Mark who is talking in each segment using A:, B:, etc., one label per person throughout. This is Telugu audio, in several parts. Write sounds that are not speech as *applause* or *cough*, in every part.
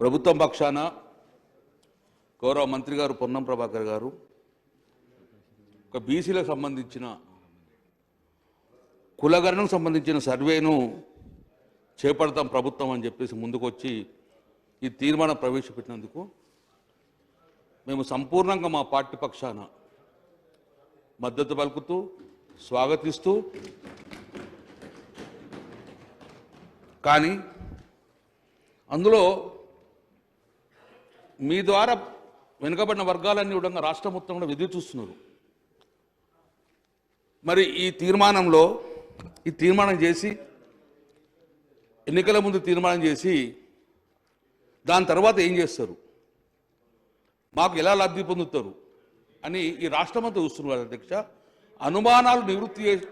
A: ప్రభుత్వం పక్షాన గౌరవ మంత్రి గారు పొన్నం ప్రభాకర్ గారు ఒక బీసీలకు సంబంధించిన కులగణకు సంబంధించిన సర్వేను చేపడతాం ప్రభుత్వం అని చెప్పేసి ముందుకొచ్చి ఈ తీర్మానం ప్రవేశపెట్టినందుకు మేము సంపూర్ణంగా మా పార్టీ పక్షాన మద్దతు పలుకుతూ స్వాగతిస్తూ కానీ అందులో మీ ద్వారా వెనుకబడిన వర్గాలన్నీ కూడా రాష్ట్ర మొత్తం కూడా ఎదురు చూస్తున్నారు. మరి ఈ తీర్మానంలో ఈ తీర్మానం చేసి ఎన్నికల ముందు తీర్మానం చేసి దాని తర్వాత ఏం చేస్తారు? మాకు ఎలా లబ్ధి పొందుతారు? అని ఈ రాష్ట్రం అంతా చూస్తున్నారు అధ్యక్ష. అనుమానాలు నివృత్తి చేసి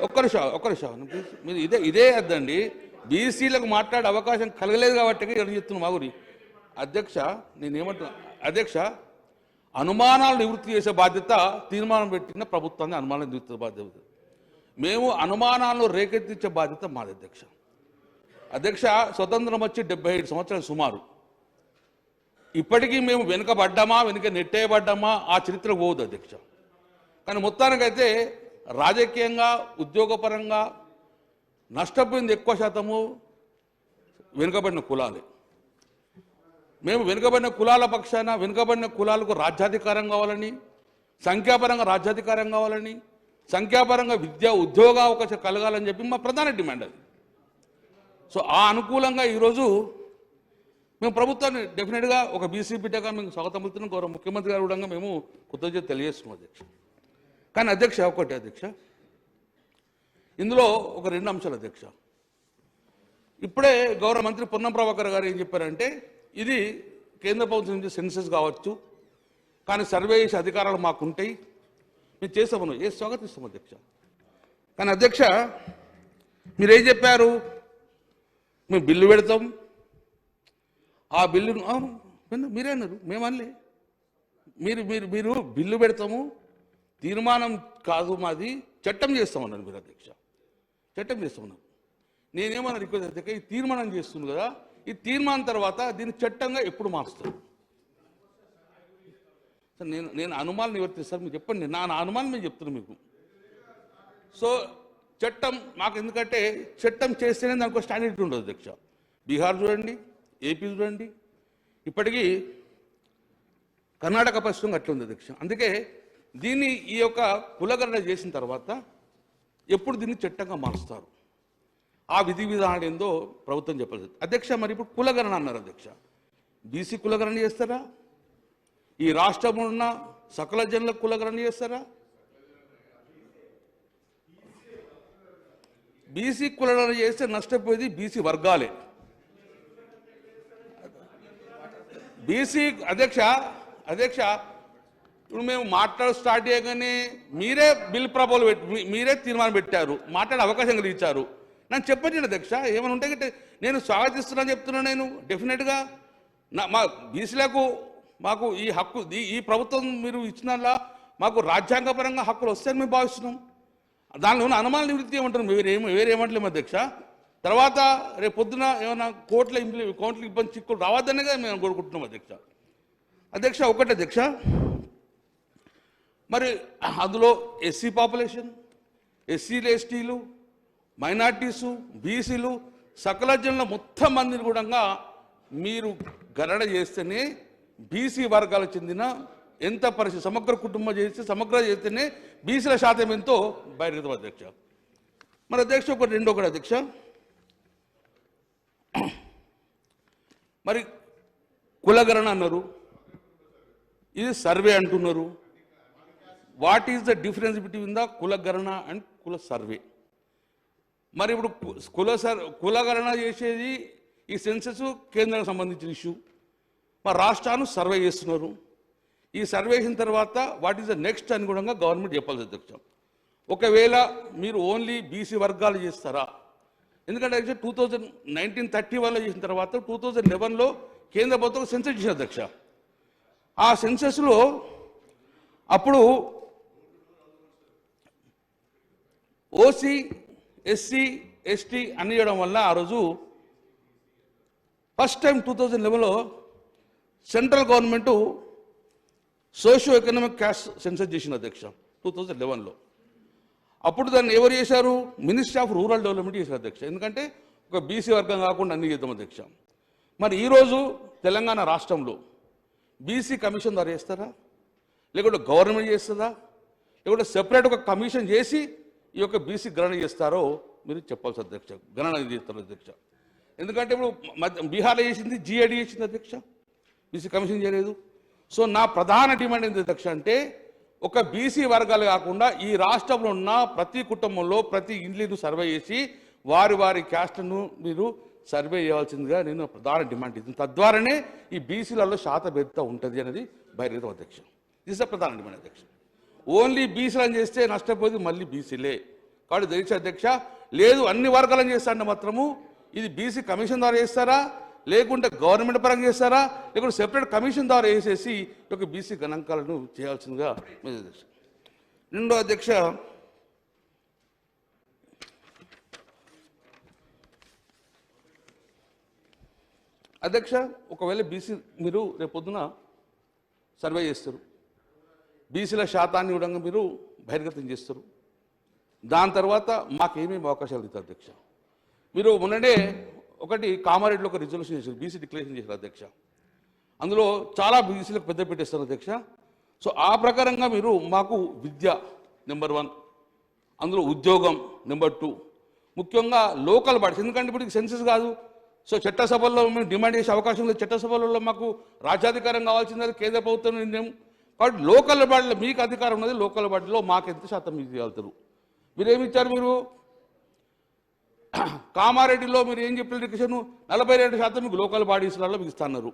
A: ఒక్క నిమిషం ఒక్క నిమిషం. మీరు ఇదే ఇదే అద్దండి బీసీలకు మాట్లాడే అవకాశం కలగలేదు కాబట్టి ఇక్కడ మా మాగురి అధ్యక్ష నేనేమంటున్నా అధ్యక్ష అనుమానాలు నివృత్తి చేసే బాధ్యత తీర్మానం పెట్టిన ప్రభుత్వాన్ని అనుమానాలు నివృత్తి బాధ్యత. మేము అనుమానాలను రేకెత్తించే బాధ్యత మాది అధ్యక్ష. అధ్యక్ష స్వతంత్రం వచ్చి డెబ్బై ఐదు సంవత్సరాలు సుమారు. ఇప్పటికీ మేము వెనుకబడ్డామా వెనుక నెట్టేయబడ్డామా ఆ చరిత్ర పోదు అధ్యక్ష. కానీ మొత్తానికైతే రాజకీయంగా ఉద్యోగపరంగా నష్టపోయింది ఎక్కువ శాతము వెనుకబడిన కులాలే. మేము వెనుకబడిన కులాల పక్షాన వెనుకబడిన కులాలకు రాజ్యాధికారం కావాలని సంఖ్యాపరంగా రాజ్యాధికారం కావాలని సంఖ్యాపరంగా విద్యా ఉద్యోగ అవకాశం కలగాలని చెప్పి మా ప్రధాన డిమాండ్ అది. సో ఆ అనుకూలంగా ఈరోజు మేము ప్రభుత్వాన్ని డెఫినెట్గా ఒక బీసీ బిడ్డగా మేము స్వాగతం గౌరవ ముఖ్యమంత్రి గారు కూడా మేము కృతజ్ఞత తెలియజేస్తున్నాం అధ్యక్ష. కానీ అధ్యక్ష ఒకటి అధ్యక్ష. ఇందులో ఒక రెండు అంశాలు అధ్యక్ష. ఇప్పుడే గౌరవ మంత్రి పొన్నం ప్రభాకర్ గారు ఏం చెప్పారంటే ఇది కేంద్ర ప్రభుత్వం నుంచి సెన్సెస్ కావచ్చు కానీ సర్వే చేసే అధికారాలు మాకు ఉంటాయి మేము చేస్తామను ఏ స్వాగతిస్తాం అధ్యక్ష? కానీ అధ్యక్ష మీరేం చెప్పారు? మేము బిల్లు పెడతాం. ఆ బిల్లును అవును మీరే అన్నారు మేము మీరు మీరు మీరు బిల్లు పెడతాము తీర్మానం కాదు మాది చట్టం చేస్తామన్నారు మీరు అధ్యక్ష. చట్టం చేస్తామన్నారు. నేనేమన్నా రిక్వెస్ట్ అధ్యక్ష ఈ తీర్మానం చేస్తుంది కదా ఈ తీర్మానం తర్వాత దీన్ని చట్టంగా ఎప్పుడు మారుస్తారు? సార్ నేను నేను అనుమానం నివర్తిస్తాను మీరు చెప్పండి. నా నా అనుమానం నేను చెప్తున్నాను మీకు. సో చట్టం మాకు ఎందుకంటే చట్టం చేస్తేనే దానికి స్టాండర్డ్ ఉండదు అధ్యక్ష. బీహార్ చూడండి ఏపీ చూడండి. ఇప్పటికీ కర్ణాటక పరిశ్రమ అట్లా ఉంది అధ్యక్ష. అందుకే దీన్ని ఈ యొక్క కులగరణ చేసిన తర్వాత ఎప్పుడు దీన్ని చట్టంగా మారుస్తారు? ఆ విధి విధానం ఏందో ప్రభుత్వం చెప్పాలి అధ్యక్ష మరి ఇప్పుడు కులగణన అన్నారు అధ్యక్ష. బీసీ కులగణన చేస్తారా? ఈ రాష్ట్రంలో ఉన్న సకల జనుల కులగణన చేస్తారా? బీసీ కులగణన చేస్తే నష్టపోయేది బీసీ వర్గాలే. బీసీ అధ్యక్ష అధ్యక్ష ఇప్పుడు మేము మాట్లాడ స్టార్ట్ చేయగానే మీరే బిల్ ప్రపోజల్ పెట్టి మీరే తీర్మానం పెట్టారు. మాట్లాడే అవకాశం కలిగించారు. నన్ను చెప్పండి అధ్యక్ష ఏమైనా ఉంటే గిట్ట నేను స్వాగతిస్తున్నాను చెప్తున్నా నేను డెఫినెట్గా. నా మా బీసీలకు మాకు ఈ హక్కు ఈ- ప్రభుత్వం మీరు ఇచ్చినలా మాకు రాజ్యాంగపరంగా హక్కులు వస్తాయని మేము భావిస్తున్నాం. దానిలో ఉన్న అనుమాన నివృత్తి ఏమంటారు? వేరేం వేరేమంటలేము అధ్యక్ష తర్వాత రేపు పొద్దున ఏమైనా కోర్టుల ఇంప్లి కోట్ల ఇబ్బంది చిక్కులు రావద్దనేగా మేము కోరుకుంటున్నాం అధ్యక్ష అధ్యక్ష ఒకటి అధ్యక్ష మరి అందులో ఎస్సీ పాపులేషన్ ఎస్సీలు ఎస్టీలు మైనార్టీసు బీసీలు సకల జనుల మొత్తం మందిని కూడా మీరు గణన చేస్తేనే బీసీ వర్గాలకు చెందిన ఎంత పరిస్థితి సమగ్ర కుటుంబం చేస్తే సమగ్ర చేస్తేనే బీసీల శాతం ఎంతో బయటకు అధ్యక్ష. మరి అధ్యక్ష ఒకటి రెండో ఒకటి అధ్యక్ష. మరి కులగణన అన్నారు. ఇది సర్వే అంటున్నారు. What is the difference between the కులగణన అండ్ కుల సర్వే? మరి ఇప్పుడు కుల కులగణన చేసేది ఈ సెన్సెస్ కేంద్రానికి సంబంధించిన ఇష్యూ. మా రాష్ట్రాన్ని సర్వే చేస్తున్నారు. ఈ సర్వే చేసిన తర్వాత వాట్ ఈస్ ద నెక్స్ట్ అనుగుణంగా గవర్నమెంట్ చెప్పాల్సి అధ్యక్షం ఒకవేళ మీరు ఓన్లీ బీసీ వర్గాలు చేస్తారా? ఎందుకంటే టూ థౌజండ్ నైన్టీన్ థర్టీ వన్లో చేసిన తర్వాత టూ థౌజండ్ లెవెన్లో కేంద్ర ప్రభుత్వం సెన్సెస్ చేసిన అధ్యక్ష. ఆ సెన్సెస్లో అప్పుడు ఓసీ ఎస్సీ ఎస్టీ అని చేయడం వల్ల ఆ రోజు first time two thousand లెవెన్లో central government socio economic caste census చేసిన అధ్యక్ష టూ థౌజండ్ లెవెన్లో అప్పుడు దాన్ని ఎవరు చేశారు? మినిస్ట్రీ ఆఫ్ రూరల్ డెవలప్మెంట్ చేశారు అధ్యక్ష. ఎందుకంటే ఒక బీసీ వర్గం కాకుండా అన్ని చేద్దాం అధ్యక్ష. మరి ఈరోజు తెలంగాణ రాష్ట్రంలో బీసీ కమిషన్ ద్వారా చేస్తారా? లేకుంటే గవర్నమెంట్ చేస్తుందా? లేకుంటే సెపరేట్ ఒక కమిషన్ చేసి ఈ యొక్క బీసీ గణన చేస్తారో మీరు చెప్పాల్సి అధ్యక్ష గణన చేస్తారు అధ్యక్ష. ఎందుకంటే ఇప్పుడు మధ్య బీహార్లో చేసింది జీఐడి చేసింది అధ్యక్ష. బీసీ కమిషన్ చేయలేదు. సో నా ప్రధాన డిమాండ్ ఏంటి అధ్యక్ష అంటే ఒక బీసీ వర్గాలు కాకుండా ఈ రాష్ట్రంలో ఉన్న ప్రతి కుటుంబంలో ప్రతి ఇండ్లను సర్వే చేసి వారి వారి క్యాస్ట్ను మీరు సర్వే చేయాల్సిందిగా నేను ప్రధాన డిమాండ్ ఇది తద్వారానే ఈ బీసీలలో శాతభేదత ఉంటుంది అనేది బహిరంగ అధ్యక్ష. ఇది ప్రధాన డిమాండ్ అధ్యక్ష. ఓన్లీ బీసీలను చేస్తే నష్టపోయేది మళ్ళీ బీసీలే. కాబట్టి దీక్ష అధ్యక్ష లేదు అన్ని వర్గాలను చేస్తారంటే మాత్రము ఇది బీసీ కమిషన్ ద్వారా చేస్తారా? లేకుంటే గవర్నమెంట్ పరంగా చేస్తారా? లేకుంటే సెపరేట్ కమిషన్ ద్వారా వేసేసి ఒక బీసీ గణాంకాలను చేయాల్సిందిగా అధ్యక్ష రెండో అధ్యక్ష అధ్యక్ష ఒకవేళ బీసీ మీరు రేపొద్దున సర్వే చేస్తారు. బీసీల శాతాన్ని కూడా మీరు బహిర్గతం చేస్తారు. దాని తర్వాత మాకేమేమి అవకాశాలు ఇస్తారు అధ్యక్ష? మీరు మొన్ననే ఒకటి కామారెడ్డిలో ఒక రిజల్యూషన్ చేశారు బీసీ డిక్లరేషన్ చేశారు అధ్యక్ష. అందులో చాలా బీసీలకు పెద్ద పెట్టేస్తారు అధ్యక్ష. సో ఆ ప్రకారంగా మీరు మాకు విద్య నెంబర్ వన్ అందులో ఉద్యోగం నెంబర్ టూ ముఖ్యంగా లోకల్ బాడీస్ ఎందుకంటే ఇప్పుడు సెన్సెస్ కాదు. సో చట్టసభల్లో మేము డిమాండ్ చేసే అవకాశం లేదు. చట్టసభలలో మాకు రాజ్యాధికారం కావాల్సింది కేంద్ర ప్రభుత్వం నిర్ణయం కాబట్టి లోకల్ బాడీలో మీకు అధికారం ఉన్నది లోకల్ బాడీలో మాకు ఎంత శాతం మీకు ఇవ్వగలుగుతారు? మీరేమి ఇచ్చారు మీరు? కామారెడ్డిలో మీరు ఏం చెప్పిన రిక్షన్ నలభై రెండు శాతం మీకు లోకల్ బాడీస్లలో మీకు ఇస్తున్నారు.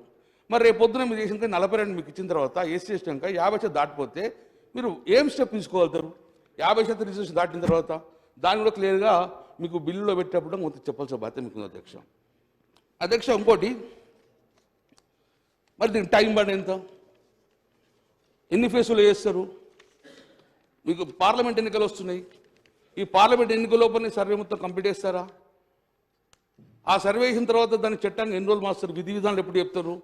A: మరి రేపు పొద్దున మీరు చేసిన నలభై రెండు మీకు ఇచ్చిన తర్వాత ఏసీ ఇచ్చినాక యాభై శాతం దాటిపోతే మీరు ఏం స్టెప్ తీసుకోగలుగుతారు? యాభై శాతం రిజర్వేషన్ దాటిన తర్వాత దాన్ని కూడా క్లియర్గా మీకు బిల్లులో పెట్టేటప్పుడు మొత్తం చెప్పాల్సిన బాధ్యత మీకు ఉంది అధ్యక్ష. అధ్యక్ష ఇంకోటి. మరి దీనికి టైం పడి ఎంత? ఎన్ని ఫేసులు వేస్తారు? మీకు పార్లమెంట్ ఎన్నికలు వస్తున్నాయి. ఈ పార్లమెంట్ ఎన్నికల లోపలనే సర్వే మొత్తం కంప్లీట్ చేస్తారా? ఆ సర్వే చేసిన తర్వాత దాని చట్టాన్ని ఎన్ని రోజులు మాస్తారు విధి విధానాలు ఎప్పుడు చెప్తారు?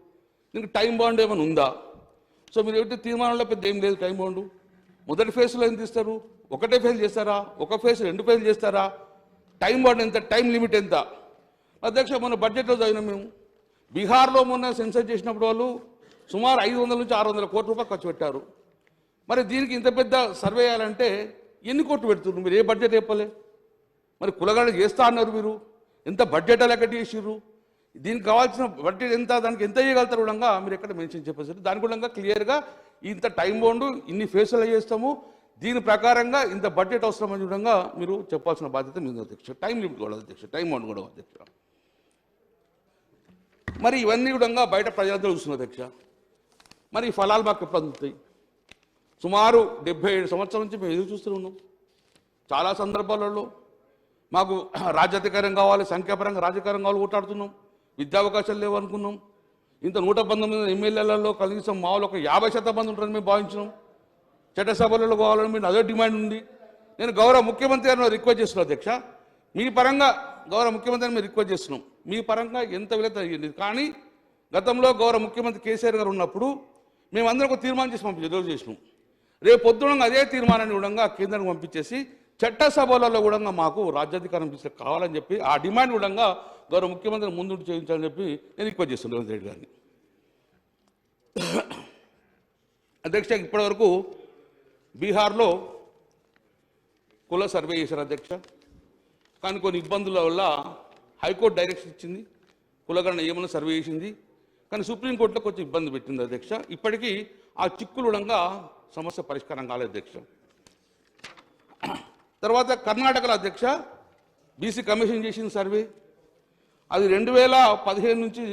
A: దీనికి టైం బాండ్ ఏమైనా ఉందా? సో మీరు ఏమిటి తీర్మానంలో పెద్ద ఏం లేదు టైం బాండు. మొదటి ఫేజ్లో ఏం తీస్తారు? ఒకటే ఫేజ్ చేస్తారా? ఒక ఫేజ్ రెండు ఫేజ్ చేస్తారా? టైం బాండ్ ఎంత? టైం లిమిట్ ఎంత? అధ్యక్ష మొన్న బడ్జెట్లో చదివినాం మేము. బీహార్లో మొన్న సెన్సర్ చేసినప్పుడు వాళ్ళు సుమారు ఐదు వందల నుంచి ఆరు వందల కోట్ల రూపాయలు ఖర్చు పెట్టారు. మరి దీనికి ఇంత పెద్ద సర్వే చేయాలంటే ఎన్ని కోట్లు పెడుతున్నారు? మీరు ఏ బడ్జెట్ చెప్పలే? మరి కులగడ చేస్తా అన్నారు మీరు. ఎంత బడ్జెట్ లెక్క చేసిర్రు? దీనికి కావాల్సిన బడ్జెట్ ఎంత? దానికి ఎంత చేయగలుగుతారు? కూడా మీరు ఎక్కడ మెన్షన్ చెప్పేసారు దాని కూడా క్లియర్గా ఇంత టైం బౌండ్ ఇన్ని ఫేసులు చేస్తాము. దీని ప్రకారంగా ఇంత బడ్జెట్ అవసరమని విధంగా మీరు చెప్పాల్సిన బాధ్యత మీద అధ్యక్ష టైం లిమిట్ కూడా అధ్యక్ష టైం బౌండ్ కూడా అధ్యక్ష మరి ఇవన్నీ కూడా బయట ప్రజలందరూ చూస్తున్నారు అధ్యక్ష. మరి ఈ ఫలాలు మాకు ఎప్పుడు అందుతాయి సుమారు డెబ్బై ఏడు సంవత్సరాల నుంచి మేము ఎదురు చూస్తూ ఉన్నాం. చాలా సందర్భాలలో మాకు *clears throat* రాజ్యాధికారం కావాలి సంఖ్యాపరంగా రాజకీయం కావాలి ఓటాడుతున్నాం విద్యావకాశాలు లేవు అనుకున్నాం ఇంత నూట పంతొమ్మిది ఎమ్మెల్యేలలో కనీసం మాములు ఒక యాభై శాతం మంది ఉంటారని మేము భావించినాం. చట్టసభలలో కావాలని మీరు అదే డిమాండ్ ఉంది. నేను గౌరవ ముఖ్యమంత్రి గారిని రిక్వెస్ట్ చేస్తున్నాను అధ్యక్ష. మీ పరంగా గౌరవ ముఖ్యమంత్రి గారిని మేము రిక్వెస్ట్ చేస్తున్నాం. మీ పరంగా ఎంత విలేత అయ్యింది. కానీ గతంలో గౌరవ ముఖ్యమంత్రి కేసీఆర్ గారు ఉన్నప్పుడు మేమందరం ఒక తీర్మానం చేసి పంపించాం రోజు చేసినాం. రేపు పొద్దున అదే తీర్మానాన్ని కూడా కేంద్రానికి పంపించేసి చట్టసభలలో కూడా మాకు రాజ్యాధికారం కావాలని చెప్పి ఆ డిమాండ్ కూడా గౌరవ ముఖ్యమంత్రి ముందు చేయించాలని చెప్పి నేను రిక్వెస్ట్ చేస్తున్నాను రేవంత్ రెడ్డి గారిని. అధ్యక్ష ఇప్పటివరకు బీహార్లో కుల సర్వే చేశారు అధ్యక్ష. కానీ కొన్ని ఇబ్బందుల వల్ల హైకోర్టు డైరెక్షన్ ఇచ్చింది కులగణన ఏమైనా సర్వే చేసింది. కానీ సుప్రీంకోర్టులో కొంచెం ఇబ్బంది పెట్టింది అధ్యక్ష. ఇప్పటికీ ఆ చిక్కులుడంగా సమస్య పరిష్కారం కాలేదు అధ్యక్ష. తర్వాత కర్ణాటకలో అధ్యక్ష బీసీ కమిషన్ చేసిన సర్వే. అది రెండు వేల పదిహేను నుంచి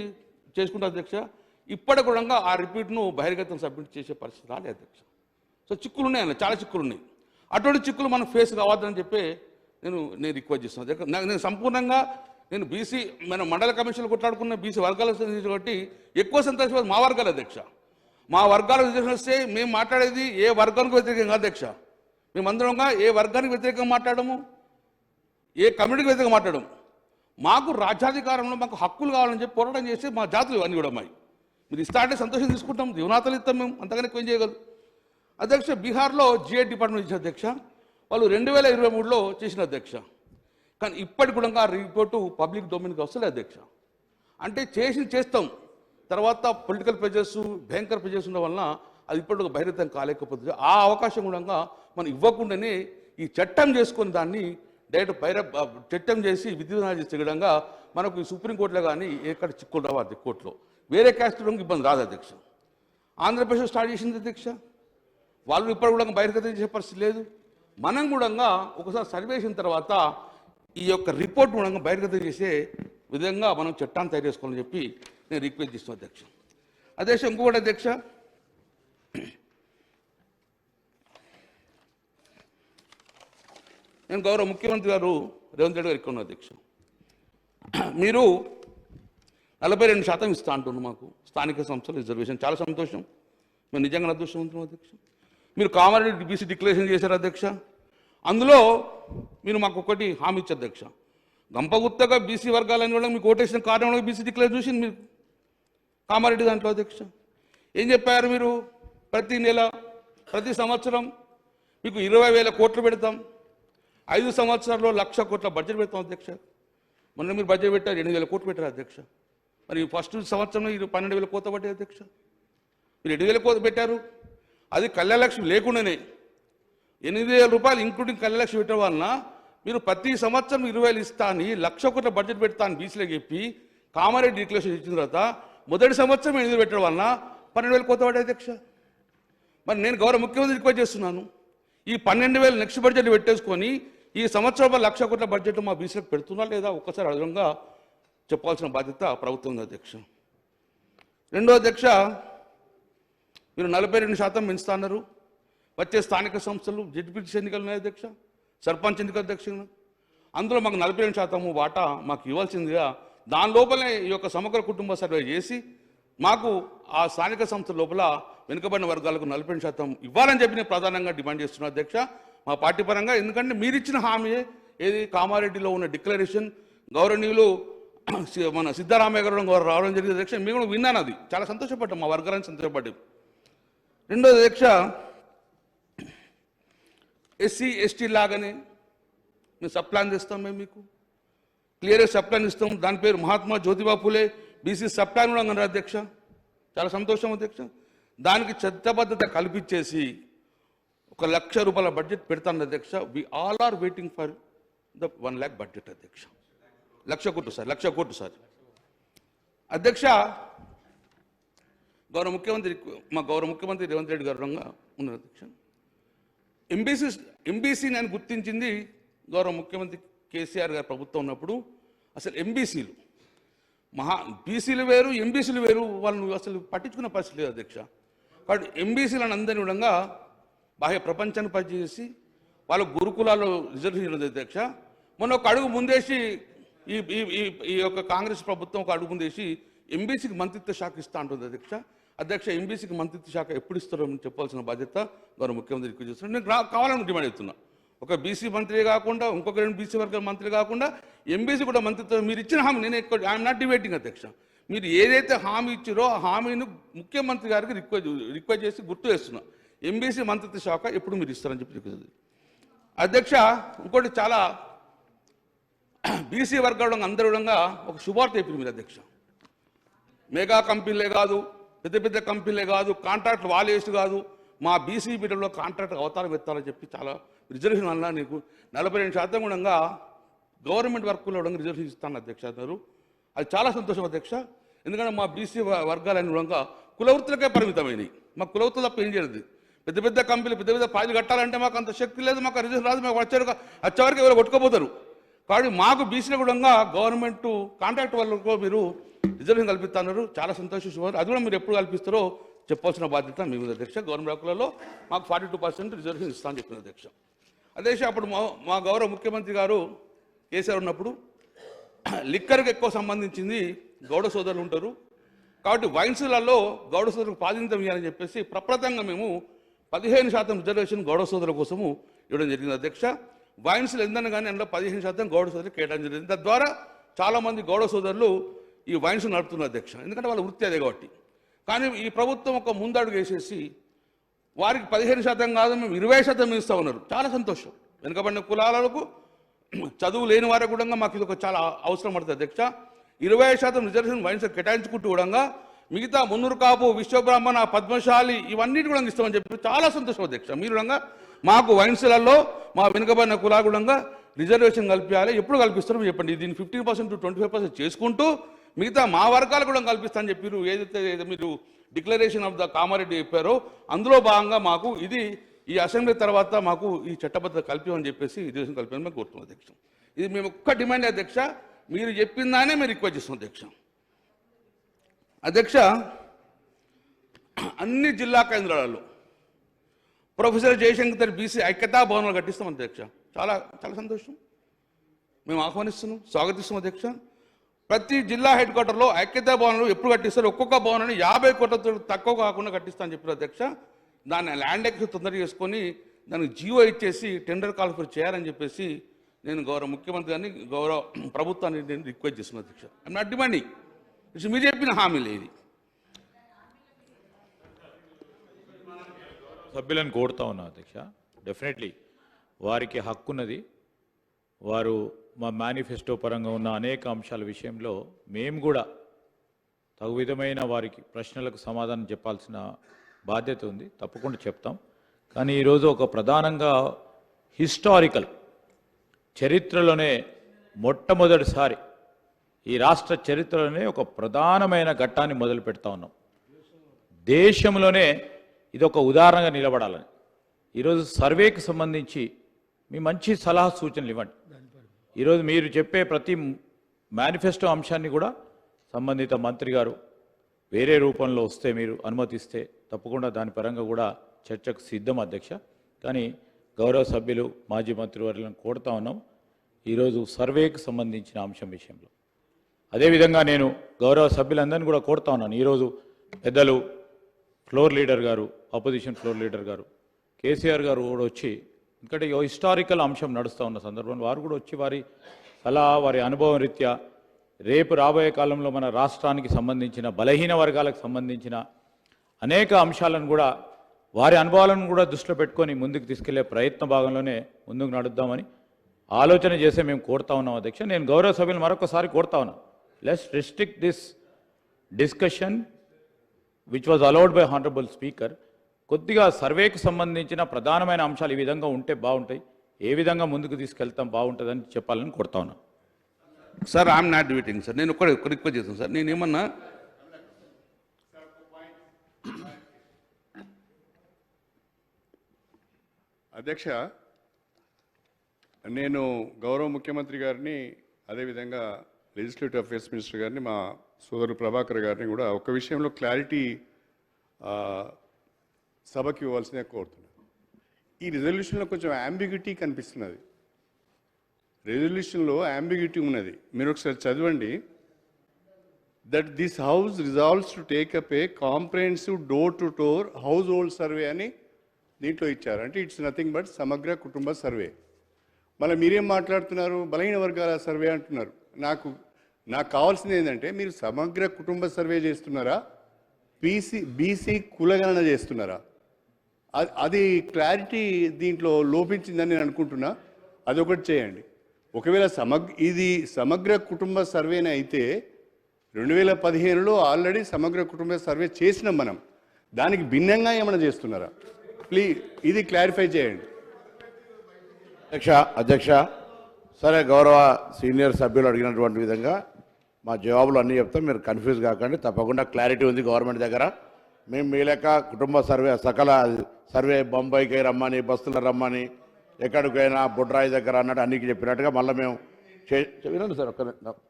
A: చేసుకుంటే అధ్యక్ష. ఇప్పటి కూడా ఆ రిపీట్ను బహిర్గతం సబ్మిట్ చేసే పరిస్థితి రాలే అధ్యక్ష. సో చిక్కులు ఉన్నాయి అన్న చాలా చిక్కులు ఉన్నాయి. అటువంటి చిక్కులు మనం ఫేస్ కావద్దని చెప్పి నేను నేను రిక్వెస్ట్ చేస్తున్నాను నేను సంపూర్ణంగా నేను బీసీ మన మండల కమిషన్లు కొట్లాడుకున్న బీసీ వర్గాల సంబంధించి కాబట్టి ఎక్కువ సంతోషం మా వర్గాల అధ్యక్ష. మా వర్గాల రిజర్వేషన్ వస్తే మేము మాట్లాడేది ఏ వర్గానికి వ్యతిరేకంగా అధ్యక్ష. మేమందరంగా ఏ వర్గానికి వ్యతిరేకంగా మాట్లాడము? ఏ కమ్యూనిటీకి వ్యతిరేకంగా మాట్లాడము? మాకు రాజ్యాధికారంలో మాకు హక్కులు కావాలని చెప్పి పోరాటం చేసి మా జాతులు అన్నీ కూడా అమ్మాయి. మీరు ఇస్తా అంటే సంతోషం తీసుకుంటాం జీవనాతలు ఇస్తాం మేము అంతగానే ఎక్కువ ఏం చేయగలరు అధ్యక్ష బీహార్లో జిఏ డిపార్ట్మెంట్ ఇచ్చిన అధ్యక్ష వాళ్ళు రెండు వేల ఇరవై మూడులో చేసిన అధ్యక్ష. కానీ ఇప్పటికి కూడా ఆ రిపోర్టు పబ్లిక్ డొమైన్కి వస్తలేదు అధ్యక్ష. అంటే చేసి చేస్తాం. తర్వాత పొలిటికల్ ప్రెజర్స్ భయంకర ప్రెజర్స్ ఉండడం వలన అది ఇప్పటికి బహిరంగం కాలేకపోతుంది. ఆ అవకాశం కూడా మనం ఇవ్వకుండానే ఈ చట్టం చేసుకుని దాన్ని డైరెక్ట్ బహిర చట్టం చేసి విధివిధానం చేసే విధంగా మనకు సుప్రీంకోర్టులో కానీ ఎక్కడ చిక్కులు రావాలి కోర్టులో. వేరే క్యాస్ట్ ఇబ్బంది రాదు అధ్యక్ష. ఆంధ్రప్రదేశ్ స్టార్ట్ చేసింది అధ్యక్ష. వాళ్ళు ఇప్పుడు కూడా బహిర్గతం చేసే పరిస్థితి లేదు. మనం కూడా ఒకసారి సర్వేసిన తర్వాత ఈ యొక్క రిపోర్ట్ మూలంగా బహిర్గతం చేసే విధంగా మనం చట్టాన్ని తయారు చేసుకోవాలని చెప్పి నేను రిక్వెస్ట్ చేస్తున్నాను అధ్యక్ష. అధ్యక్ష ఇంకొకటి అధ్యక్ష. నేను గౌరవ ముఖ్యమంత్రి గారు రేవంత్ రెడ్డి గారు ఇక్కడ అధ్యక్ష. మీరు నలభై రెండు శాతం ఇస్తా అంటున్నారు మాకు. స్థానిక సంస్థలు రిజర్వేషన్. చాలా సంతోషం. మేము నిజంగా అదృష్టవంతులం అధ్యక్ష. మీరు కామారెడ్డి బీసీ డిక్లరేషన్ చేశారు అధ్యక్ష. అందులో మీరు మాకు ఒకటి హామీ ఇచ్చారు అధ్యక్ష గంపగుత్తగా బీసీ వర్గాలని కూడా మీకు ఓటేసిన కారణంలో బీసీ డిక్లేర్ చూసింది మీరు. కామారెడ్డి దాంట్లో అధ్యక్ష ఏం చెప్పారు మీరు? ప్రతి నెల ప్రతి సంవత్సరం మీకు ఇరవై వేల కోట్లు పెడతాం. ఐదు సంవత్సరాల్లో లక్ష కోట్ల బడ్జెట్ పెడతాం అధ్యక్ష మొన్న మీరు బడ్జెట్ పెట్టారు ఎనిమిది వేల కోట్లు పెట్టారు అధ్యక్ష మరి ఫస్ట్ సంవత్సరంలో ఇది పన్నెండు వేల కోత పడ్డాయి అధ్యక్ష మీరు ఎనిమిది వేల కోత పెట్టారు. అది కళ్యాణలక్ష్మి లేకుండానే ఎనిమిది వేల రూపాయలు ఇంక్లూడింగ్ కళ్యాణలక్ష్మి పెట్టడం వలన మీరు ప్రతి సంవత్సరం ఇరవై వేలు ఇస్తా అని లక్ష కోట్ల బడ్జెట్ పెడతా అని బీసీలో చెప్పి కామారెడ్డి డిక్లరేషన్ ఇచ్చిన తర్వాత మొదటి సంవత్సరం ఎనిమిది పెట్టడం వలన పన్నెండు వేలు కోత పడే అధ్యక్ష. మరి నేను గౌరవ ముఖ్యమంత్రి రిక్వెస్ట్ చేస్తున్నాను. ఈ పన్నెండు వేలు నెక్స్ట్ బడ్జెట్ పెట్టేసుకొని ఈ సంవత్సరం లక్ష కోట్ల బడ్జెట్ మా బీసీలకు పెడుతున్నా లేదా ఒక్కసారి అదనంగా చెప్పాల్సిన బాధ్యత ప్రభుత్వం ఉంది అధ్యక్ష. రెండో అధ్యక్ష మీరు నలభై రెండు శాతం పెంచుతా అన్నారు. వచ్చే స్థానిక సంస్థలు జడ్పీటీసీ ఎన్నికలు ఉన్నాయి అధ్యక్ష సర్పంచ్ ఎన్నికల అధ్యక్ష అందులో మాకు నలభై రెండు శాతము వాటా మాకు ఇవ్వాల్సిందిగా దాని లోపలనే ఈ యొక్క సమగ్ర కుటుంబ సర్వే చేసి మాకు ఆ స్థానిక సంస్థ లోపల వెనుకబడిన వర్గాలకు నలభై శాతం ఇవ్వాలని చెప్పి నేను ప్రధానంగా డిమాండ్ చేస్తున్నా అధ్యక్ష. మా పార్టీ పరంగా ఎందుకంటే మీరు ఇచ్చిన హామీ ఏది? కామారెడ్డిలో ఉన్న డిక్లరేషన్ గౌరవనీయులు సి- *clears throat* మన సిద్ధరామయ్య గారు గారు రావడం జరిగింది అధ్యక్ష. మేము కూడా విన్నాను అది. చాలా సంతోషపడ్డాం మా వర్గాలను సంతోషపడ్డాం. రెండోది అధ్యక్ష ఎస్సీ ఎస్టీ లాగానే మేము సప్లాన్ చేస్తాం తెస్తాం మేము మీకు. క్లియర్గా సప్లాన్ ఇస్తాం. దాని పేరు Mahatma Jyotiba Phule. BC sub plan కూడా అన్నారు అధ్యక్ష. చాలా సంతోషం అధ్యక్ష. దానికి చట్టబద్ధత కల్పించేసి ఒక లక్ష రూపాయల బడ్జెట్ పెడతాను అధ్యక్ష. We all are waiting for the one lakh budget అధ్యక్ష. లక్ష కోట్లు సార్ లక్ష కోట్లు సార్. అధ్యక్ష గౌరవ ముఖ్యమంత్రి మా గౌరవ ముఖ్యమంత్రి రేవంత్ రెడ్డి గారు ఉన్నారు అధ్యక్ష. ఎంబీసీ ఎంబీసీని అని గుర్తించింది గౌరవ ముఖ్యమంత్రి కేసీఆర్ గారు ప్రభుత్వం ఉన్నప్పుడు. అసలు ఎంబీసీలు మహా బీసీలు వేరు ఎంబీసీలు వేరు వాళ్ళని అసలు పట్టించుకున్న పరిస్థితి లేదు అధ్యక్ష. కాబట్టి ఎంబీసీలను అందరినీ విధంగా బాహ్య ప్రపంచాన్ని పనిచేసి వాళ్ళ గురుకులాల్లో రిజర్వేషన్ అధ్యక్ష. మొన్న ఒక అడుగు ముందేసి ఈ ఈ ఈ- యొక్క కాంగ్రెస్ ప్రభుత్వం ఒక అడుగు ముందేసి ఎంబీసీకి మంత్రిత్వ శాఖ ఇస్తా ఉంటుంది అధ్యక్ష. అధ్యక్ష ఎంబీసీకి మంత్రిత్వ శాఖ ఎప్పుడు ఇస్తారో అని చెప్పాల్సిన బాధ్యత గౌరవ ముఖ్యమంత్రి రిక్వెస్ట్ చేస్తున్నాను నేను రా- కావాలని డిమాండ్ చేస్తున్నా. ఒక బీసీ మంత్రి కాకుండా ఇంకొక రెండు బీసీ వర్గ మంత్రి కాకుండా ఎంబీసీ కూడా మంత్రిత్వం మీరు ఇచ్చిన హామీ నేను ఎక్కువ ఐఎమ్ నాట్ డిబేటింగ్ అధ్యక్ష. మీరు ఏదైతే హామీ ఇచ్చారో ఆ హామీని ముఖ్యమంత్రి గారికి రిక్వెస్ట్ రిక్వెస్ట్ చేసి గుర్తు చేస్తున్నా. ఎంబీసీ మంత్రిత్వ శాఖ ఎప్పుడు మీరు ఇస్తారని చెప్పి రిక్వెస్ట్ అధ్యక్ష ఇంకోటి చాలా బీసీ వర్గాలు అందరూ కూడా ఒక శుభార్త చెప్పింది మీరు అధ్యక్ష. మెగా కంపెనీలే కాదు పెద్ద పెద్ద కంపెనీలే కాదు కాంట్రాక్ట్ వాళ్ళు కాదు. మా బీసీ బిడ్డలో కాంట్రాక్ట్ అవతారం ఎత్తాలని చెప్పి చాలా రిజర్వేషన్ వల్ల నీకు. నలభై రెండు శాతం కూడా గవర్నమెంట్ వర్క్లో కూడా రిజర్వేషన్ ఇస్తాను అధ్యక్ష గారు. అది చాలా సంతోషం అధ్యక్ష. ఎందుకంటే మా బీసీ వర్గాలన్నీ కూడా కులవృత్తులకే పరిమితమైనవి. మా కులవృత్తులు తప్ప ఏం చేయలేదు. పెద్ద పెద్ద కంపెనీలు పెద్ద పెద్ద పాయలు కట్టాలంటే మాకు అంత శక్తి లేదు మాకు రిజర్వ్ రాదు మాకు వచ్చే వచ్చేవరకు ఎవరు కొట్టుకోపోతారు. కాబట్టి మాకు బీసీల కూడా గవర్నమెంట్ కాంట్రాక్ట్ వాళ్ళకు మీరు రిజర్వేషన్ కల్పిస్తున్నారు చాలా సంతోషం అది కూడా మీరు ఎప్పుడు కల్పిస్తారో చెప్పాల్సిన బాధ్యత మీ మీద అధ్యక్ష. గవర్నమెంట్ హక్కులలో మాకు ఫార్టీ టూ పర్సెంట్ రిజర్వేషన్ ఇస్తామని చెప్పిన అధ్యక్ష. అదే అప్పుడు మా మా గౌరవ ముఖ్యమంత్రి గారు కేసీఆర్ ఉన్నప్పుడు లిక్కర్కి ఎక్కువ సంబంధించింది గౌడ సోదరులు ఉంటారు. కాబట్టి వైన్స్లలో గౌడ సోదరులకు ప్రాధాన్యత ఇవ్వాలని చెప్పేసి ప్రప్రదంగా మేము పదిహేను శాతం రిజర్వేషన్ గౌడ సోదరుల కోసము ఇవ్వడం జరిగింది అధ్యక్ష. వైన్స్లు ఎందన కానీ అందులో పదిహేను శాతం గౌడ సోదరులు కేటాయించడం జరిగింది. తద్వారా చాలా మంది గౌడ సోదరులు ఈ వైన్స్ నడుపుతున్న అధ్యక్ష. ఎందుకంటే వాళ్ళ వృత్తి అదే కాబట్టి. కానీ ఈ ప్రభుత్వం ఒక ముందడుగు వేసేసి వారికి పదిహేను శాతం కాదు మేము ఇరవై శాతం ఇస్తా ఉన్నారు. చాలా సంతోషం. వెనుకబడిన కులాలకు చదువు లేని వారికి కూడా మాకు ఇది ఒక చాలా అవసరం పడుతుంది అధ్యక్ష. ఇరవై శాతం రిజర్వేషన్ వైన్స్ కేటాయించుకుంటూ కూడా మిగతా మున్నూరు కాపు విశ్వబ్రాహ్మణ పద్మశాలి ఇవన్నీ కూడా ఇస్తామని చెప్పి చాలా సంతోషం అధ్యక్ష. మీరు కూడా మాకు వైన్స్లలో మా వెనుకబడిన కులాలు కూడా రిజర్వేషన్ కల్పించాలి. ఎప్పుడు కల్పిస్తారో చెప్పండి. దీన్ని fifteen percent to twenty five percent చేసుకుంటూ మిగతా మా వర్గాలు కూడా కల్పిస్తామని చెప్పారు ఏదైతే ఏదో మీరు డిక్లరేషన్ ఆఫ్ ద కామారెడ్డి చెప్పారో అందులో భాగంగా మాకు ఇది ఈ అసెంబ్లీ తర్వాత మాకు ఈ చట్టబద్ధత కల్పించమని చెప్పేసి రిజర్వేషన్ కల్పించమని మేము కోరుతున్నాం అధ్యక్ష ఇది మేము ఒక్క డిమాండ్ అధ్యక్ష. మీరు చెప్పిందానే మేము రిక్వెస్ట్ చేస్తున్నాం అధ్యక్ష. అధ్యక్ష అన్ని జిల్లా కేంద్రాలలో ప్రొఫెసర్ జయశంకర్ బీసీ ఐక్యతా భవనాలు కట్టిస్తాం అధ్యక్ష. చాలా చాలా సంతోషం. మేము ఆహ్వానిస్తున్నాం. స్వాగతిస్తున్నాం అధ్యక్ష. ప్రతి జిల్లా హెడ్ క్వార్టర్లో ఐక్యతా భవనాలు ఎప్పుడు కట్టిస్తారు? ఒక్కొక్క భవనాన్ని యాభై కోట్లతో తక్కువ కాకుండా కట్టిస్తానని చెప్పారు అధ్యక్ష. దాన్ని ల్యాండ్ ఎక్కి తొందర చేసుకొని దానికి జియో ఇచ్చేసి టెండర్ కాల్ఫర్ చేయాలని చెప్పేసి నేను గౌరవ ముఖ్యమంత్రి గారిని గౌరవ ప్రభుత్వాన్ని నేను రిక్వెస్ట్ చేస్తున్నాను అధ్యక్ష. I'm not demanding. ఇట్స్ మీరు చెప్పిన హామీలే ఇది
B: సభ్యులను కోరుతా ఉన్నా అధ్యక్ష. డెఫినెట్లీ వారికి హక్కు ఉన్నది వారు మా మేనిఫెస్టో పరంగా ఉన్న అనేక అంశాల విషయంలో మేము కూడా తగు విధమైన వారికి ప్రశ్నలకు సమాధానం చెప్పాల్సిన బాధ్యత ఉంది. తప్పకుండా చెప్తాం. కానీ ఈరోజు ఒక ప్రధానంగా హిస్టారికల్ చరిత్రలోనే మొట్టమొదటిసారి ఈ రాష్ట్ర చరిత్రలోనే ఒక ప్రధానమైన ఘట్టాన్ని మొదలు పెడతా ఉన్నాం. దేశంలోనే ఇది ఒక ఉదాహరణగా నిలబడాలని. ఈరోజు సర్వేకి సంబంధించి మీ మంచి సలహా సూచనలు ఇవ్వండి. ఈరోజు మీరు చెప్పే ప్రతి మేనిఫెస్టో అంశాన్ని కూడా సంబంధిత మంత్రి గారు వేరే రూపంలో వస్తే మీరు అనుమతిస్తే తప్పకుండా దాని పరంగా కూడా చర్చకు సిద్ధం అధ్యక్ష. కానీ గౌరవ సభ్యులు మాజీ మంత్రివర్యులను కోరుతా ఉన్నాం ఈరోజు సర్వేకి సంబంధించిన అంశం విషయంలో. అదేవిధంగా నేను గౌరవ సభ్యులందరినీ కూడా కోరుతా ఉన్నాను. ఈరోజు పెద్దలు ఫ్లోర్ లీడర్ గారు అపోజిషన్ ఫ్లోర్ లీడర్ గారు కేసీఆర్ గారు కూడా వచ్చి ఎందుకంటే ఈ హిస్టారికల్ అంశం నడుస్తూ ఉన్న సందర్భంలో వారు కూడా వచ్చి వారి సలహా వారి అనుభవం రీత్యా రేపు రాబోయే కాలంలో మన రాష్ట్రానికి సంబంధించిన బలహీన వర్గాలకు సంబంధించిన అనేక అంశాలను కూడా వారి అనుభవాలను కూడా దృష్టిలో పెట్టుకొని ముందుకు తీసుకెళ్ళే ప్రయత్న భాగంలోనే ముందుకు నడుద్దామని ఆలోచన చేసే మేము కోరుతా ఉన్నాం అధ్యక్ష. నేను గౌరవ సభ్యులు మరొకసారి కోరుతా ఉన్నా. Let's restrict this discussion which was allowed by honourable speaker కొద్దిగా సర్వేకి సంబంధించిన ప్రధానమైన అంశాలు ఈ విధంగా ఉంటే బాగుంటాయి. ఏ విధంగా ముందుకు తీసుకెళ్తాం బాగుంటుందని చెప్పాలని కోరుతా ఉన్నాను
A: sir I'm not debating sir నేను ఒక్క ఒక్క రిక్వెస్ట్ చేస్తాను సార్ నేను ఏమన్నా?
C: అధ్యక్ష నేను గౌరవ ముఖ్యమంత్రి గారిని అదేవిధంగా లెజిస్లేటివ్ అఫేర్స్ మినిస్టర్ గారిని మా సోదరుడు ప్రభాకర్ గారిని కూడా ఒక విషయంలో క్లారిటీ ఆ, సభకి ఇవ్వాల్సిందే కోరుతున్నాను. ఈ రిజల్యూషన్లో కొంచెం అంబిగ్యూటీ కనిపిస్తున్నది. రెజల్యూషన్లో అంబిగ్యూటీ ఉన్నది. మీరు ఒకసారి చదవండి. That this house resolves to take up a comprehensive door to door household survey అని దీంట్లో ఇచ్చారు. అంటే ఇట్స్ నథింగ్ బట్ సమగ్ర కుటుంబ సర్వే మళ్ళీ మీరేం మాట్లాడుతున్నారు? బలహీన వర్గాల సర్వే అంటున్నారు. నాకు నాకు కావాల్సింది ఏంటంటే మీరు సమగ్ర కుటుంబ సర్వే చేస్తున్నారా? బీసీ బీసీ కులగణన చేస్తున్నారా? అది- అది క్లారిటీ దీంట్లో లోపించిందని నేను అనుకుంటున్నా. అదొకటి చేయండి. ఒకవేళ సమగ్ర ఇది సమగ్ర కుటుంబ సర్వేనే అయితే రెండు వేల పదిహేనులో ఆల్రెడీ సమగ్ర కుటుంబ సర్వే చేసినాం మనం. దానికి భిన్నంగా ఏమైనా చేస్తున్నారా? ప్లీజ్ ఇది క్లారిఫై చేయండి.
D: అధ్యక్ష అధ్యక్ష సరే గౌరవ సీనియర్ సభ్యులు అడిగినటువంటి విధంగా మా జవాబులు అన్నీ చెప్తాం. మీరు కన్ఫ్యూజ్ కాకండి తప్పకుండా క్లారిటీ ఉంది గవర్నమెంట్ దగ్గర. మేము మీ లెక్క కుటుంబ సర్వే సకల సర్వే బొంబాయికి రమ్మని బస్సులు రమ్మని ఎక్కడికైనా బుడ్రాయి దగ్గర అన్నట్టు అన్నికి చెప్పినట్టుగా మళ్ళీ మేము వినండి సార్ ఒక్క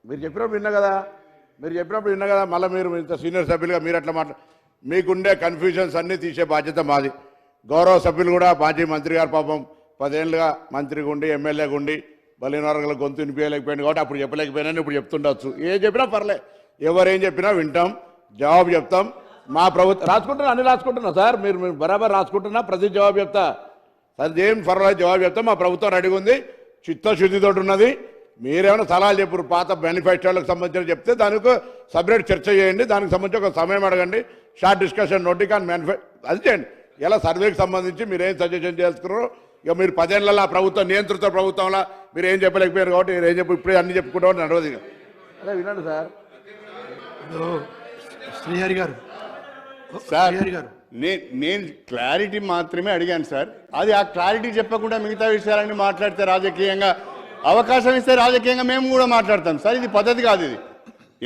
D: మీరు చెప్పినప్పుడు విన్నా కదా మీరు చెప్పినప్పుడు విన్నా కదా మళ్ళీ మీరు ఇంత సీనియర్ సభ్యులుగా మీరు అట్లా మాట్లా మీకుండే కన్ఫ్యూజన్స్ అన్నీ తీసే బాధ్యత మాది. గౌరవ సభ్యులు కూడా మాజీ మంత్రి గారు పాపం పదేళ్ళుగా మంత్రిగా ఉండి ఎమ్మెల్యేగా ఉండి బలిన వర్గాల గొంతు వినిపించలేకపోయింది కాబట్టి అప్పుడు చెప్పలేకపోయినా ఇప్పుడు చెప్తుండొచ్చు. ఏం చెప్పినా పర్లే. ఎవరేం చెప్పినా వింటాం జవాబు చెప్తాం. మా ప్రభుత్వం రాసుకుంటున్నా అన్ని రాసుకుంటున్నా. సార్ మీరు మీరు బరాబర్ రాసుకుంటున్నా ప్రతి జవాబు చెప్తా. సార్ ఏం పర్వాలేదు జవాబు చెప్తా. మా ప్రభుత్వం రెడీగా ఉంది. చిత్తశుద్ధితో ఉన్నది. మీరేమైనా సలహాలు చెప్పారు? పాత మేనిఫెస్టోలకు సంబంధించిన చెప్తే దానికి సపరేట్ చర్చ చేయండి. దానికి సంబంధించి ఒక సమయం అడగండి. షార్ట్ డిస్కషన్ నోటికాన్ కానీ మేనిఫె అది చేయండి. ఇలా సర్వేకి సంబంధించి మీరు ఏం సజెషన్ చేసుకున్నారు ఇక మీరు పదేళ్ళ ఆ ప్రభుత్వం నియంత్రిత ప్రభుత్వంలో మీరు ఏం చెప్పలేకపోయారు కాబట్టి మీరు ఏం చెప్పి ఇప్పుడే అన్ని చెప్పుకుంటామని నడవదు ఇక. అదే వినండి సార్.
E: శ్రీహరి గారు
C: సార్
E: గారు.
C: నేను క్లారిటీ మాత్రమే అడిగాను సార్. అది ఆ క్లారిటీ చెప్పకుండా మిగతా విషయాలన్నీ మాట్లాడితే రాజకీయంగా అవకాశం ఇస్తే రాజకీయంగా మేము కూడా మాట్లాడతాం. సార్ ఇది పద్ధతి కాదు ఇది.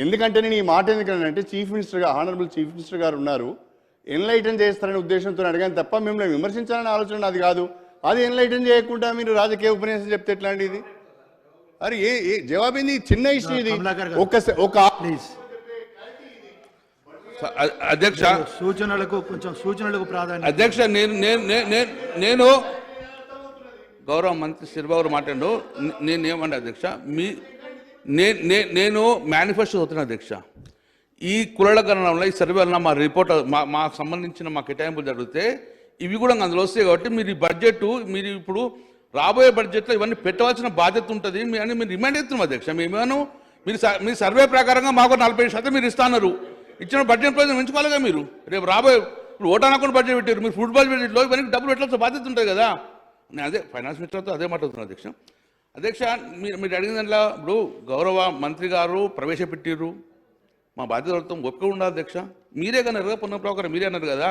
C: ఎందుకంటే నేను ఈ మాట ఎందుకంటే chief minister honourable chief minister గారు ఉన్నారు. ఎన్లైటన్ చేస్తారనే ఉద్దేశంతో అడిగాను తప్ప మిమ్మల్ని విమర్శించాలనే ఆలోచన అది కాదు. అది ఎన్లైటన్ చేయకుండా మీరు రాజకీయ ఉపన్యాసం చెప్తే ఎట్లాంటి ఇది అరే ఏ జవాబు ఏంది? చిన్న ఇష్యూ ఇది.
E: గారు.
C: ఒక ఒక
E: ప్లీజ్.
A: అధ్యక్ష.
E: సూచనలకు కొంచెం సూచనలకు ప్రాధాన్యత
A: అధ్యక్ష నేను నేను నేను- గౌరవ మంత్రి శ్రీబాబు మాట్లాడు నేను ఏమంటే అధ్యక్ష? మీ నేను మేనిఫెస్టో చదువుతున్నా అధ్యక్ష. ఈ కులల గణనంలో ఈ సర్వే వలన మా రిపోర్ట్ మా మాకు సంబంధించిన మా కేటాయింపులు జరిగితే ఇవి కూడా అందులో వస్తాయి కాబట్టి మీరు ఈ బడ్జెట్ మీరు ఇప్పుడు రాబోయే బడ్జెట్లో ఇవన్నీ పెట్టవలసిన బాధ్యత ఉంటుంది. మీ అని మీరు డిమాండ్ చేస్తున్నాం అధ్యక్ష. మేమేమో మీరు మీ సర్వే ప్రకారంగా మాకు నలభై శాతం మీరు ఇస్తున్నారు ఇచ్చిన బడ్జెట్ ప్రయోజనం ఉంచుకోవాలిగా మీరు? రేపు రాబోయే ఇప్పుడు ఓటాన్ అకౌంట్ బడ్జెట్ పెట్టారు. మీరు ఫుట్బాల్ బడ్జెట్లో ఇవన్నీ డబ్బులు పెట్టాల్సిన బాధ్యత ఉంటుంది కదా. నేను అదే ఫైనాన్స్ మినిస్టర్తో అదే మాట్లాడుతున్నాను అధ్యక్ష. అధ్యక్ష మీరు మీరు అడిగిన దాంట్లో ఇప్పుడు గౌరవ మంత్రి గారు ప్రవేశపెట్టిర్రు. మా బాధ్యతలతో ఒప్పుగా ఉండాలి అధ్యక్ష. మీరే కన్నారు కదా పునః ప్రకారం మీరే అన్నారు కదా.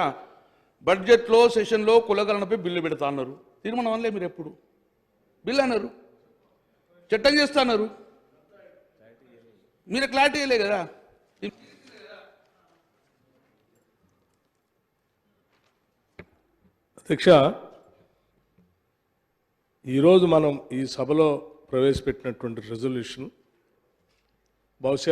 A: బడ్జెట్లో సెషన్లో కులగలనపై బిల్లు పెడతా అన్నారు. తీర్మానం అనలే మీరు ఎప్పుడు? బిల్లు అన్నారు. చట్టం చేస్తా అన్నారు. మీరు క్లారిటీ ఇవ్వలే కదా.
F: అధ్యక్ష ఈరోజు మనం ఈ సభలో ప్రవేశపెట్టినటువంటి రెజల్యూషన్ బహుశా